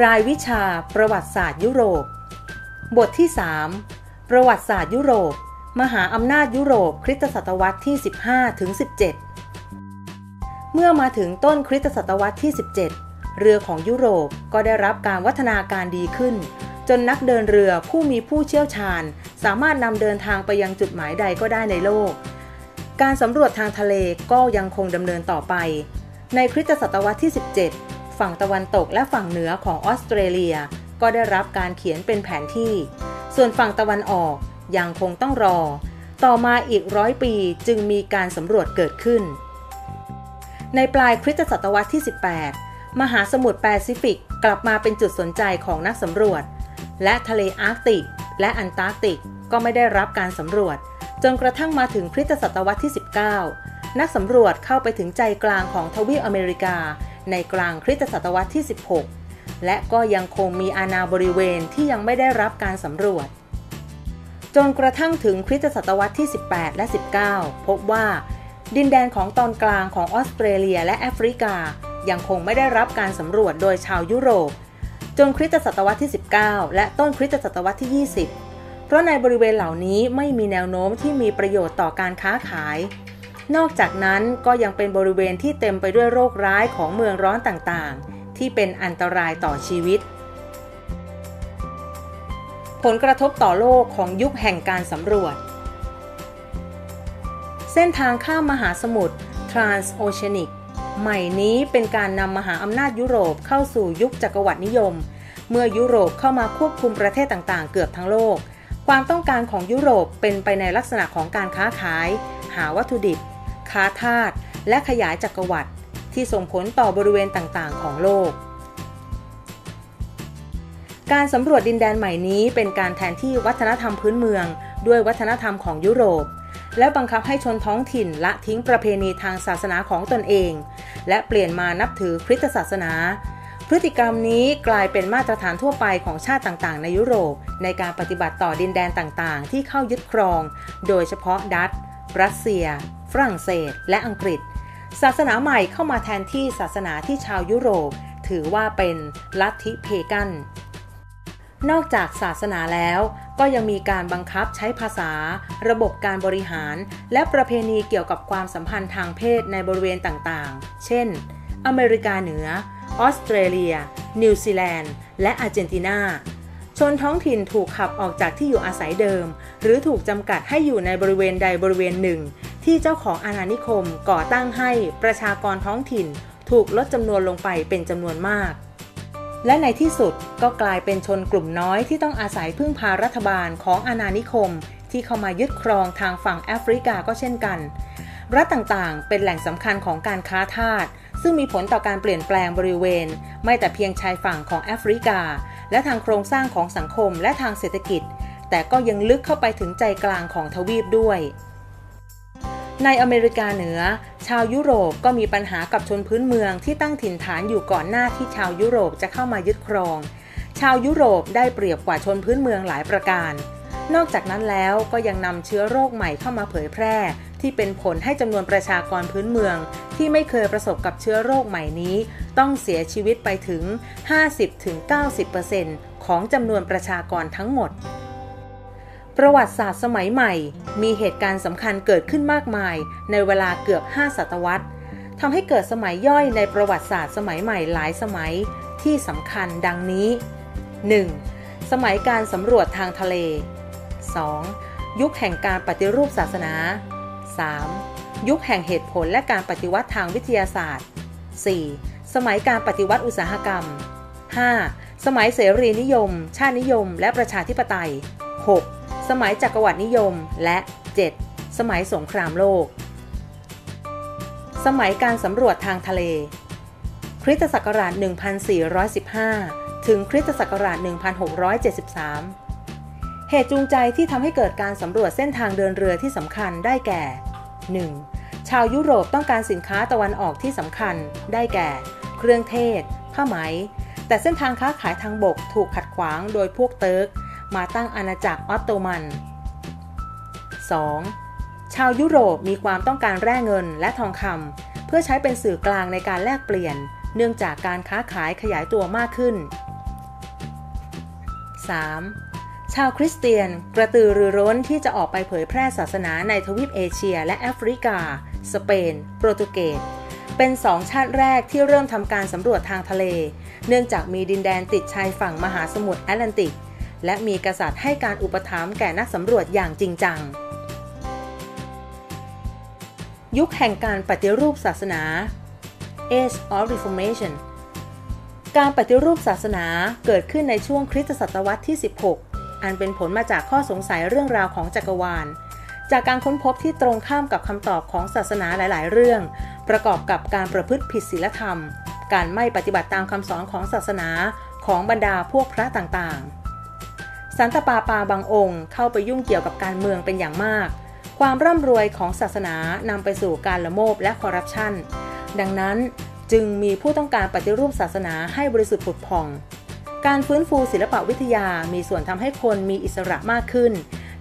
รายวิชาประวัติศาสตร์ยุโรป บทที่ 3 ประวัติศาสตร์ยุโรป มหาอำนาจยุโรปคริสตศตวรรษที่ 15ถึง17 เมื่อมาถึงต้นคริสตศตวรรษที่ 17 เรือของยุโรปก็ได้รับการวัฒนาการดีขึ้น จนนักเดินเรือผู้มีผู้เชี่ยวชาญ สามารถนำเดินทางไปยังจุดหมายใดก็ได้ในโลก การสำรวจทางทะเลก็ยังคงดำเนินต่อไป ในคริสตศตวรรษที่ 17 ฝั่งตะวันตกและฝั่งเหนือของออสเตรเลีย ก็ได้รับการเขียนเป็นแผนที่ ส่วนฝั่งตะวันออกยังคงต้องรอ ต่อมาอีกร้อยปีจึงมีการสำรวจเกิดขึ้น ในปลายคริสตศตวรรษที่ 18 มหาสมุทรแปซิฟิกกลับมาเป็นจุดสนใจของนักสำรวจ และทะเลอาร์กติก และอันตาร์กติกก็ไม่ได้รับการสำรวจ จนกระทั่งมาถึงคริสตศตวรรษที่ 19 นักสำรวจเข้าไปถึงใจกลางของทวีปอเมริกา ในกลางคริสตศตวรรษที่ 16 และก็ยังคงมีอาณาบริเวณที่ยังไม่ได้รับการสำรวจ จนกระทั่งถึงคริสตศตวรรษที่ 18 และ 19 พบว่า ดินแดนของตอนกลางของออสเตรเลียและแอฟริกายังคงไม่ได้รับการสำรวจโดยชาวยุโรป จนคริสตศตวรรษที่ 19 และต้นคริสตศตวรรษที่ 20 เพราะในบริเวณเหล่านี้ไม่มีแนวโน้มที่มีประโยชน์ต่อการค้าขาย นอกจากนั้นก็ยังเป็นบริเวณที่เต็มไปด้วยโรคร้ายของเมืองร้อนต่างๆ ที่เป็นอันตรายต่อชีวิต ผลกระทบต่อโลกของยุคแห่งการสำรวจ เส้นทางข้ามมหาสมุทร Transoceanic ใหม่นี้เป็นการนำมหาอำนาจยุโรปเข้าสู่ยุคจักรวรรดินิยม เมื่อยุโรปเข้ามาควบคุมประเทศต่างๆ เกือบทั้งโลก ความต้องการของยุโรปเป็นไปในลักษณะของการค้าขาย หาวัตถุดิบ ค้าทาสและขยายจักรวรรดิที่ส่งผลต่อบริเวณต่างๆ ของโลก การสำรวจดินแดนใหม่นี้เป็นการแทนที่วัฒนธรรมพื้นเมือง ด้วยวัฒนธรรมของยุโรป และบังคับให้ชนท้องถิ่นละทิ้งประเพณีทางศาสนาของตนเอง และเปลี่ยนมานับถือคริสตศาสนา พฤติกรรมนี้กลายเป็นมาตรฐานทั่วไปของชาติต่างๆ ในยุโรป ในการปฏิบัติต่อดินแดนต่างๆ ที่เข้ายึดครอง โดยเฉพาะดัตช์รัสเซีย ฝรั่งเศส และอังกฤษ ศาสนาใหม่เข้ามาแทนที่ศาสนาที่ชาวยุโรป ถือว่าเป็นลัทธิเพกัน นอกจากศาสนาแล้วก็ยังมีการบังคับใช้ภาษา ระบบการบริหาร และประเพณีเกี่ยวกับความสัมพันธ์ทางเพศในบริเวณต่างๆ เช่น อเมริกาเหนือ ออสเตรเลีย นิวซีแลนด์ และอาร์เจนตินาชนท้องถิ่นถูกขับออกจากที่อยู่อาศัยเดิม หรือถูกจำกัดให้อยู่ในบริเวณใดบริเวณหนึ่ง ที่เจ้าของอาณานิคมก่อตั้งให้ประชากรท้องถิ่นถูกลดจำนวนลงไปเป็นจำนวนมาก และในที่สุดก็กลายเป็นชนกลุ่มน้อยที่ต้องอาศัยพึ่งพารัฐบาลของอาณานิคม ที่เข้ามายึดครองทางฝั่งแอฟริกาก็เช่นกัน รัฐต่างๆ เป็นแหล่งสำคัญของการค้าทาสซึ่งมีผลต่อการเปลี่ยนแปลงบริเวณ ไม่แต่เพียงชายฝั่งของแอฟริกา และทางโครงสร้างของสังคมและทางเศรษฐกิจ แต่ก็ยังลึกเข้าไปถึงใจกลางของทวีปด้วย ในอเมริกาเหนือ ชาวยุโรปก็มีปัญหากับชนพื้นเมืองที่ตั้งถิ่นฐานอยู่ก่อนหน้าที่ชาวยุโรปจะเข้ามายึดครอง ชาวยุโรปได้เปรียบกว่าชนพื้นเมืองหลายประการ นอกจากนั้นแล้วก็ยังนำเชื้อโรคใหม่เข้ามาเผยแพร่ ที่เป็นผลให้จำนวนประชากรพื้นเมือง ที่ไม่เคยประสบกับเชื้อโรคใหม่นี้ ต้องเสียชีวิตไปถึง 50-90%ของจำนวนประชากรทั้งหมด ประวัติศาสตร์สมัยใหม่ มีเหตุการณ์สำคัญเกิดขึ้นมากมาย ในเวลาเกือบ 5 ศตวรรษทำให้เกิดสมัยย่อยในประวัติศาสตร์สมัยใหม่หลายสมัยที่สำคัญดังนี้ 1. สมัยการสำรวจทางทะเล 2. ยุคแห่งการปฏิรูปศาสนา 3. ยุคแห่งเหตุผลและการปฏิวัติทางวิทยาศาสตร์ 4. สมัยการปฏิวัติอุตสาหกรรม 5. สมัยเสรีนิยม ชาตินิยม และประชาธิปไตย 6. สมัยจักรวรรดินิยม และ 7. สมัยสงครามโลก สมัยการสำรวจทางทะเล คริสตศักราช 1415 ถึงคริสตศักราช 1673 เหตุจูงใจที่ทำให้เกิดการสำรวจเส้นทางเดินเรือที่สำคัญได้แก่ 1. ชาวยุโรปต้องการสินค้าตะวันออกที่สำคัญ ได้แก่ เครื่องเทศ ผ้าไหม แต่เส้นทางค้าขายทางบกถูกขัดขวางโดยพวกเติร์ก มาตั้งอาณาจักรออตโตมัน 2. ชาวยุโรปมีความต้องการแร่เงินและทองคำเพื่อใช้เป็นสื่อกลางในการแลกเปลี่ยน เนื่องจากการค้าขายขยายตัวมากขึ้น 3. ชาวคริสเตียนกระตือรือร้นที่จะออกไปเผยแพร่ศาสนาในทวีปเอเชียและแอฟริกา สเปน โปรตุเกส เป็นสองชาติแรกที่เริ่มทำการสำรวจทางทะเล เนื่องจากมีดินแดนติดชายฝั่งมหาสมุทรแอตแลนติก และมีกษัตริย์ให้การอุปถัมภ์แก่นักสำรวจอย่างจริงจัง ยุคแห่งการปฏิรูปศาสนา Age of Reformation การปฏิรูปศาสนาเกิดขึ้นในช่วงคริสตศตวรรษที่ 16 อันเป็นผลมาจากข้อสงสัยเรื่องราวของจักรวาล จากการค้นพบที่ตรงข้ามกับคำตอบของศาสนาหลาย ๆ เรื่อง ประกอบกับการประพฤติผิดศีลธรรม การไม่ปฏิบัติตามคำสอนของศาสนาของบรรดาพวกพระต่าง ๆ สันตปาปาบางองค์ เข้าไปยุ่งเกี่ยวกับการเมืองเป็นอย่างมาก ความร่ำรวยของศาสนานำไปสู่การละโมบและคอร์รัปชัน ดังนั้นจึงมีผู้ต้องการปฏิรูปศาสนาให้บริสุทธิ์ผุดผ่อง การฟื้นฟูศิลปวิทยามีส่วนทำให้คนมีอิสระมากขึ้น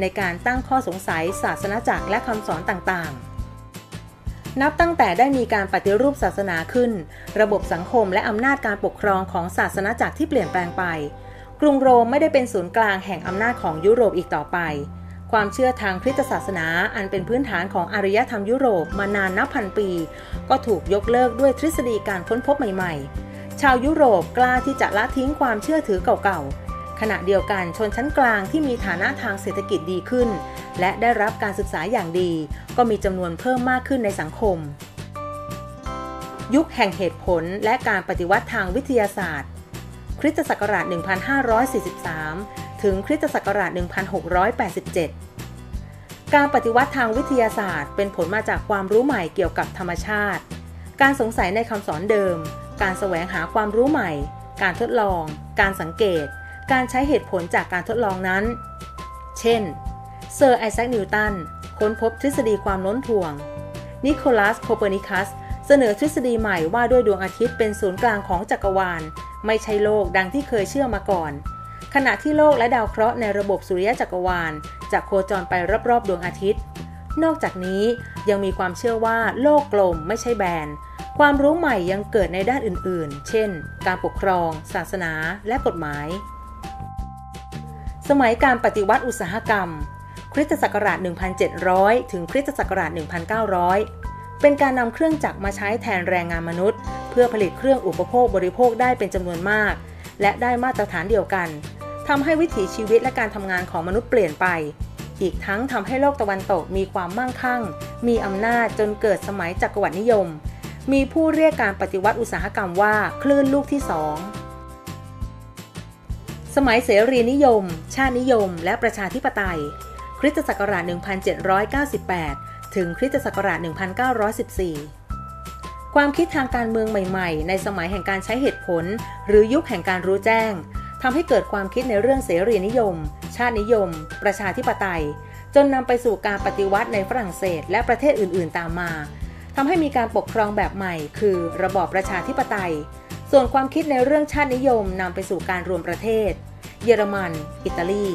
ในการตั้งข้อสงสัยศาสนาจักรและคำสอนต่างๆ นับตั้งแต่ได้มีการปฏิรูปศาสนาขึ้น ระบบสังคมและอำนาจการปกครองของศาสนาจักรที่เปลี่ยนแปลงไป กรุงโรมไม่ได้เป็นศูนย์กลางแห่งอำนาจของยุโรปอีกต่อไป ความเชื่อทางคริสตศาสนาอันเป็นพื้นฐานของอารยธรรมยุโรปมานานนับพันปี ก็ถูกยกเลิกด้วยทฤษฎีการค้นพบใหม่ๆ ชาวยุโรปกล้าที่จะละทิ้งความเชื่อถือเก่าๆ ขณะเดียวกันชนชั้นกลางที่มีฐานะทางเศรษฐกิจดีขึ้น และได้รับการศึกษาอย่างดี ก็มีจำนวนเพิ่มมากขึ้นในสังคม ยุคแห่งเหตุผลและการปฏิวัติทางวิทยาศาสตร์ คริสตศักราช 1543 ถึงคริสตศักราช 1687 การปฏิวัติทางวิทยาศาสตร์ เป็นผลมาจากความรู้ใหม่เกี่ยวกับธรรมชาติ การสงสัยในคำสอนเดิม การแสวงหาความรู้ใหม่ การทดลอง การสังเกต การใช้เหตุผลจากการทดลองนั้น เช่น เซอร์ไอแซคนิวตันค้นพบทฤษฎีความโน้มถ่วง นิโคลัส โคเปอร์นิคัส เสนอทฤษฎีใหม่ว่าด้วยดวงอาทิตย์เป็นศูนย์กลางของจักรวาล ไม่ใช่โลกดังที่เคยเชื่อมาก่อน ขณะที่โลกและดาวเคราะห์ในระบบสุริยะจักรวาลจะโคจรไปรอบๆ ดวงอาทิตย์ นอกจากนี้ยังมีความเชื่อว่าโลกกลมไม่ใช่แบนความรู้ใหม่ยังเกิดในด้านอื่นๆ เช่น การปกครอง ศาสนา และกฎหมาย สมัยการปฏิวัติอุตสาหกรรม คริสตศักราช 1700 ถึงคริสตศักราช 1900 เป็นการนำเครื่องจักรมาใช้แทนแรงงานมนุษย์ พื่อผลิตเครื่องอุปโภคบริโภคได้เป็นจำนวนมาก และได้มาตรฐานเดียวกันทำให้วิถีชีวิตและการทำงานของมนุษย์เปลี่ยนไป อีกทั้งทำให้โลกตะวันตกมีความมั่งคั่ง มีอำนาจจนเกิดสมัยจักรวรรดินิยม มีผู้เรียกการปฏิวัติอุตสาหกรรมว่าคลื่นลูกที่สองสมัยเสรีนิยม ชาตินิยม และประชาธิปไตย คริสตศักราช 1798 ถึงคริสตศักราช 1914 ความคิดทางการเมืองใหม่ๆ ในสมัยแห่งการใช้เหตุผล หรือยุคแห่งการรู้แจ้งทำให้เกิดความคิดในเรื่องเสรีนิยม ชาตินิยม ประชาธิปไตย จนนำไปสู่การปฏิวัติในฝรั่งเศส และประเทศอื่นๆ ตามมาทำให้มีการปกครองแบบใหม่ คือระบอบประชาธิปไตย ส่วนความคิดในเรื่องชาตินิยมนำไปสู่การรวมประเทศ เยอรมัน อิตาลี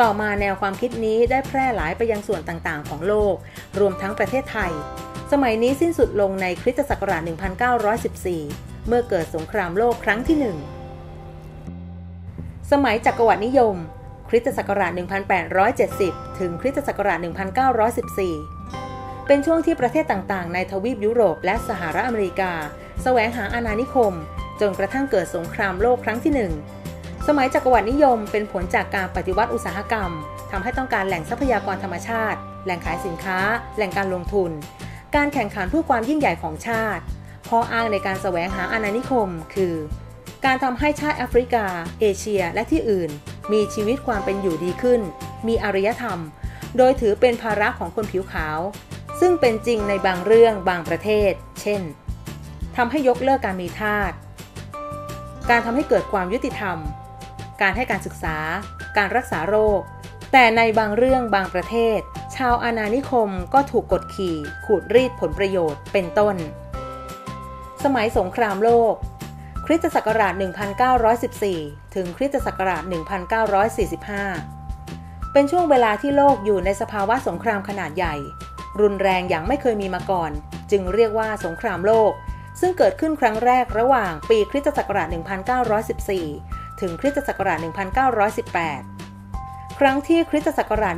ต่อมาแนวความคิดนี้ได้แพร่หลายไปยังส่วนต่างๆ ของโลก รวมทั้งประเทศไทย สมัยนี้สิ้นสุดลงในคริสตศักราช 1914 เมื่อเกิดสงครามโลกครั้งที่หนึ่งสมัยจักรวรรดินิยม คริสตศักราช 1870 ถึงคริสตศักราช 1914 เป็นช่วงที่ประเทศต่างๆ ในทวีปยุโรปและสหรัฐอเมริกา แสวงหาอาณานิคม จนกระทั่งเกิดสงครามโลกครั้งที่หนึ่งสมัยจักรวรรดินิยมเป็นผลจากการปฏิวัติอุตสาหกรรมทำให้ต้องการแหล่งทรัพยากรธรรมชาติ แหล่งขายสินค้า แหล่งการลงทุน การแข่งขันเพื่อความยิ่งใหญ่ของชาติข้ออ้างในการแสวงหาอาณานิคม คือ การทำให้ชาติแอฟริกา เอเชีย และที่อื่น มีชีวิตความเป็นอยู่ดีขึ้น มีอารยธรรม โดยถือเป็นภาระของคนผิวขาว ซึ่งเป็นจริงในบางเรื่องบางประเทศ เช่นทำให้ยกเลิกการมีทาส การทำให้เกิดความยุติธรรม การให้การศึกษา การรักษาโรค แต่ในบางเรื่องบางประเทศ ชาวอาณานิคมก็ถูกกดขี่ ขูดรีดผลประโยชน์เป็นต้น สมัยสงครามโลก คริสตศักราช 1914 ถึงคริสตศักราช 1945 เป็นช่วงเวลาที่โลกอยู่ในสภาวะสงครามขนาดใหญ่ รุนแรงอย่างไม่เคยมีมาก่อน จึงเรียกว่าสงครามโลก ซึ่งเกิดขึ้นครั้งแรกระหว่างปีคริสตศักราช 1914 ถึงคริสตศักราช 1918 ครั้งที่คริสตศักราช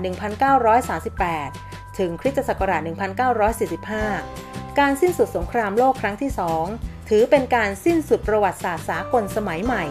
1938 ถึงคริสตศักราช 1945 การสิ้นสุดสงครามโลกครั้งที่สองถือเป็นการสิ้นสุดประวัติศาสตร์สากลสมัยใหม่